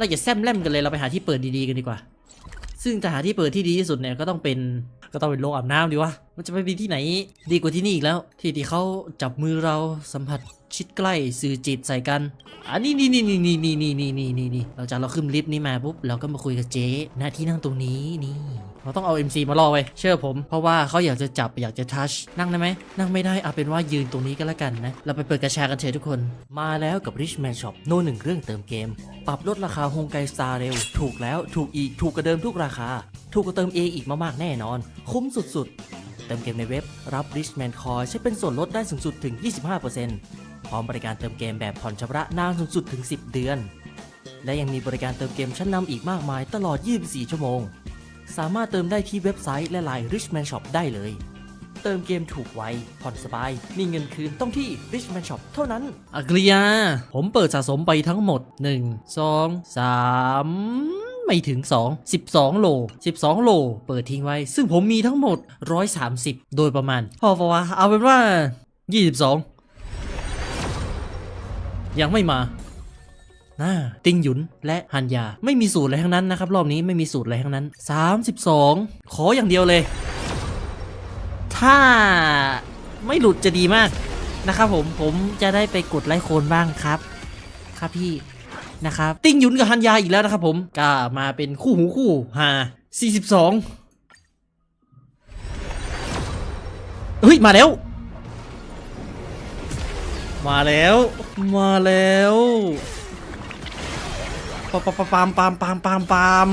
เราอย่าแซมแลมกันเลยเราไปหาที่เปิดดีๆกันดีกว่า ซึ่งจะหาที่เปิดที่ดีที่สุดเนี่ยก็ต้องเป็นก็ต้องเป็นโรงอาบน้ำดีวะ มันจะไปมีที่ไหน ดีกว่าที่นี่อีกแล้ว ที่ที่เขาจับมือเราสัมผัสชิดใกล้สื่อจิตใส่กันอันนี้นี่นี่นี่นี่นี่นี่นี่นี่เราจะเราขึ้นลิฟต์นี้มาปุ๊บเราก็มาคุยกับเจ๊หน้าที่นั่งตรงนี้นี่ เราต้องเอา MC มาล่อไว้เชื่อผม เพราะว่าเขาอยากจะจับอยากจะทัชนั่งได้ไหมนั่งไม่ได้เอาเป็นว่ายืนตรงนี้ก็แล้วกันนะ เราไปเปิดกระชากันเถอะทุกคน มาแล้วกับ Rich Man Shop โน่หนึ่งเรื่องเติมเกม ปรับลดราคาฮงไกสตาร์เร็ว ถูกแล้วถูกอีก ถูกกว่าเดิมทุกราคา ถูกกว่าเติมเออีกมากๆแน่นอน คุ้มสุดๆ เติมเกมในเว็บรับ Rich Man Coin ใช้เป็นส่วนลดได้สูงสุดถึง 25%พร้อมบริการเติมเกมแบบผ่อนชำระนานสูงสุดถึง 10 เดือน และยังมีบริการเติมเกมชั้นนำอีกมากมายตลอด 24 ชั่วโมง สามารถเติมได้ที่เว็บไซต์และไลน์ Richman Shop ได้เลย เติมเกมถูกไว ผ่อนสบาย มีเงินคืนต้องที่ Richman Shop เท่านั้น อักริยา ผมเปิดสะสมไปทั้งหมด 1 2 3ไม่ถึง 2 12 โล 12 โล เปิดทิ้งไว้ ซึ่งผมมีทั้งหมด 130 โดยประมาณ พอปะวะ เอาเป็นว่า 22 ยังไม่มา น่าติงหยุนและฮันยา ไม่มีสูตรอะไรทั้งนั้นนะครับ รอบนี้ไม่มีสูตรอะไรทั้งนั้น 32 ขออย่างเดียวเลย ถ้าไม่หลุดจะดีมากนะครับผมผมจะได้ไปกดไลค์โคนบ้างครับ ครับพี่นะครับติงหยุนกับฮันยาอีกแล้วนะครับผมก็มาเป็นคู่หูคู่ฮา42 เฮ้ย มาแล้ว มาแล้ว มาแล้ว ปามปามปามปามปามปาม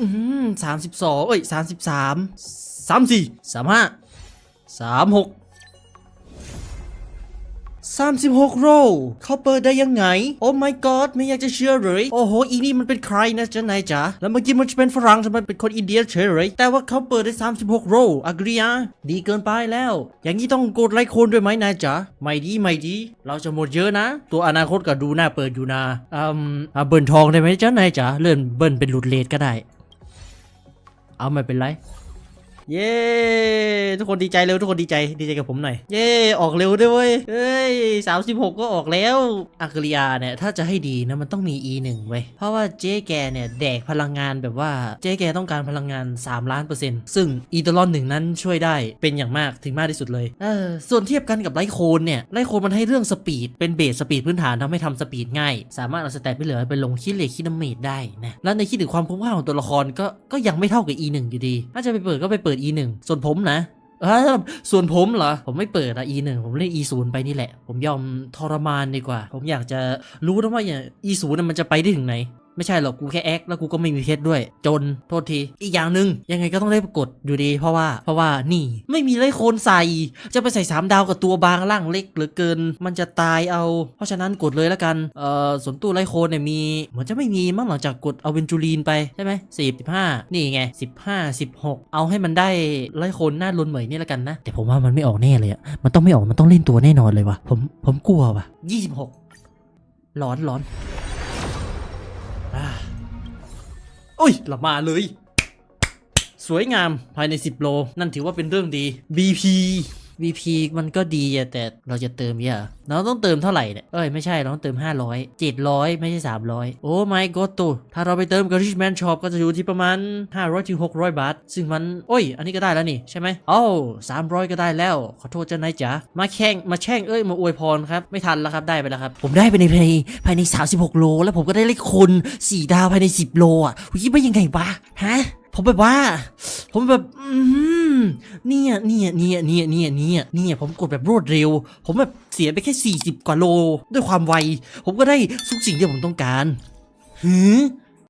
อืมสามสิบสองเอ้ยสามสิบสามสามสี่สามห้าสามหก สามสิบหกโรเขาเปิดได้ยังไง โอ้ my god ไม่อยากจะเชื่อเลย โอ้โห อีนี่มันเป็นใครนะจ๊ะนายจ๋า แล้วเมื่อกี้มันจะเป็นฝรั่งทำไมเป็นคนอินเดียเฉยเลย แต่ว่าเขาเปิดได้ 36 โรอักริยาดีเกินไปแล้ว อย่างนี้ต้องกดไลค์คนด้วยไหมนายจ๋า ไม่ดีไม่ดี เราจะหมดเยอะนะ ตัวอนาคตก็ดูหน้าเปิดอยู่นะอืมอ่าเบิร์นทองได้ไหมจ๊ะนายจ๋า เลื่อนเบิร์นเป็นหลุดเลทก็ได้ เอาไม่เป็นไร เย้ทุกคนดีใจเร็วทุกคนดีใจดีใจกับผมหน่อย เย้ออกเร็วด้วยเว้ยเฮ้ยสามสิบหกก็ออกแล้วอักริยาเนี่ยถ้าจะให้ดีนะมันต้องมี e 1เว้ยเพราะว่าเจ๊แกเนี่ยแดกพลังงานแบบว่าเจ๊แกต้องการพลังงาน 3 ล้านเปอร์เซ็นต์ซึ่งอีตลอนหนึ่งนั้นช่วยได้เป็นอย่างมากถึงมากที่สุดเลยเออส่วนเทียบกันกับไลโคนเนี่ยไลโคนมันให้เรื่องสปีดเป็นเบสสปีดพื้นฐานทำให้ทำสปีดง่าย สามารถเอาสแตทไปเหลือไปลงคิดเลขคิดน้ำเมดได้นะแล้วในคิดถึงความคุ้มค่าของตัวละครก็ก็ยังไม่เท่ากับ e 1อยู่ดี ถ้าจะไปเปิดก็ไปเปิด e 1ส่วนผมนะส่วนผมเหรอ ผมไม่เปิดอะ e 1ผมเล่น e 0ไปนี่แหละ ผมยอมทรมานดีกว่า ผมอยากจะรู้นะว่าอย่าง e 0น่ะมันจะไปได้ถึงไหน ไม่ใช่หรอกกูแค่แอคแล้วกูก็ไม่มีเพชรด้วย จนโทษที อีกอย่างหนึ่งยังไงก็ต้องได้กดอยู่ดี เพราะว่าเพราะว่านี่ไม่มีไรโคนใส่ จะไปใส่สามดาวกับตัวบางล่างเล็กเหลือเกิน มันจะตายเอา เพราะฉะนั้นกดเลยแล้วกันเอ่อสนตู้ไรโคนเนี่ยมีเหมือนจะไม่มีมั้งหลังจากกดเอาเวนจูรีนไปใช่ไหมสิบสิบห้านี่ไงสิบห้าสิบหกเอาให้มันได้ไรโคนหน้าลุนเหมยนี่แล้วกันนะ แต่ผมว่ามันไม่ออกแน่เลยอะมันต้องไม่ออกมันต้องเล่นตัวแน่นอนเลยว่ะผมผมกลัวว่ะยี่สิบหกร้อนร้อน อ้ยเรามาเลย สวยงามภายใน 10 โล นั่นถือว่าเป็นเรื่องดี BP BP มันก็ดีอะแต่เราจะเติมเยอะเราต้องเติมเท่าไหร่เนี่ยเอ้ยไม่ใช่เราต้องเติม 500 700 ไม่ใช่ 300 โอ้ my god ตัวถ้าเราไปเติมกับ Richman Shop ก็จะอยู่ที่ประมาณ 500ถึง600 บาท ซึ่งมัน โอ้ย อันนี้ก็ได้แล้วนี่ใช่ไหมโอ้300 ก็ได้แล้ว ขอโทษเจ้านายจ๋ามาแข่งมาแช่งเอ้ยมาอวยพรครับ ไม่ทันแล้วครับได้ไปแล้วครับ ผมได้ไปในภายในภายใน 36 โล แล้วผมก็ได้เลขคน4ดาวภายใน 10 โลอะคิดว่ายังไงวะฮะผมแบบว่า ผมแบบอื มเนี่ยเนี่ยเนี่ยเนี่ยเนี่ยเนี่ยเนี่ยผมกดแบบรวดเร็ว ผมแบบเสียไปแค่ 40 กว่าโล ด้วยความไว ผมก็ได้ทุกสิ่งที่ผมต้องการหือ